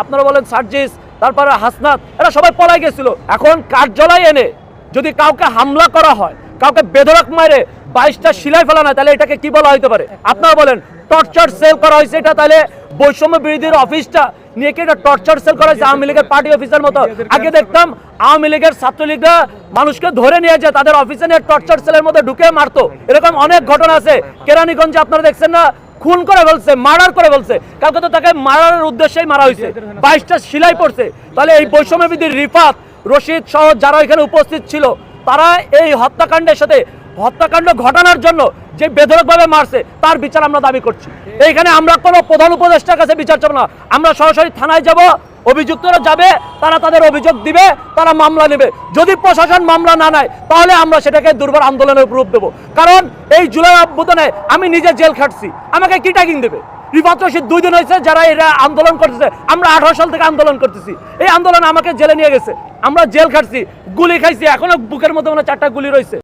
আপনারা বলেন সার্জিস, তারপরে হাসনাত, এরা সবাই পলাই গেছিল। এখন কার্যালয় এনে যদি কাউকে হামলা করা হয়, কাউকে বেধরক মারে, বাইশটা সিলাই ফেলা না তাহলে এটাকে কি বলা হইতে পারে? আপনারা বলেন, টর্চার সেল করা হয়েছে, এটা তাহলে বৈষম্য বিরোধীর অফিসটা নিয়ে কি এটা টর্চার সেল করা হয়েছে আওয়ামী লীগের পার্টি অফিসের মতো? আগে দেখতাম আওয়ামী লীগের ছাত্রলীগরা মানুষকে ধরে নিয়ে যায়, তাদের অফিসে নিয়ে টর্চার সেলের মধ্যে ঢুকে মারতো। এরকম অনেক ঘটনা আছে। কেরানীগঞ্জে আপনারা দেখছেন না খুন করে বলছে মার্ডার করে বলছে কালকে তো তাকে মারার উদ্দেশ্যেই মারা হয়েছে। বাইশটা সিলাই পড়ছে। তাহলে এই বৈষম্যবিধির রিফাত, রশিদ সহ যারা এখানে উপস্থিত ছিল, তারা এই হত্যাকাণ্ডের সাথে হত্যাকাণ্ড ঘটানোর জন্য যে বেধরকভাবে মারছে, তার বিচার আমরা দাবি করছি। এইখানে আমরা কোনো প্রধান উপদেষ্টার কাছে বিচার চাবো না। আমরা সরাসরি থানায় যাব, অভিযুক্তরা যাবে, তারা তাদের অভিযোগ দিবে, তারা মামলা নেবে। যদি প্রশাসন মামলা না নেয়, তাহলে আমরা সেটাকে দুর্বল আন্দোলনের রূপ দেবো। কারণ এই জুলাই অভ্যুদনে আমি নিজে জেল খাটছি। আমাকে কি ট্যাগিং দেবে? রিফাত রশিদ দুই দিন হয়েছে যারা এরা আন্দোলন করতেছে। আমরা আঠারো সাল থেকে আন্দোলন করতেছি। এই আন্দোলন আমাকে জেলে নিয়ে গেছে। আমরা জেল খাটছি, গুলি খাইছি, এখনও বুকের মধ্যে মানে চারটা গুলি রয়েছে।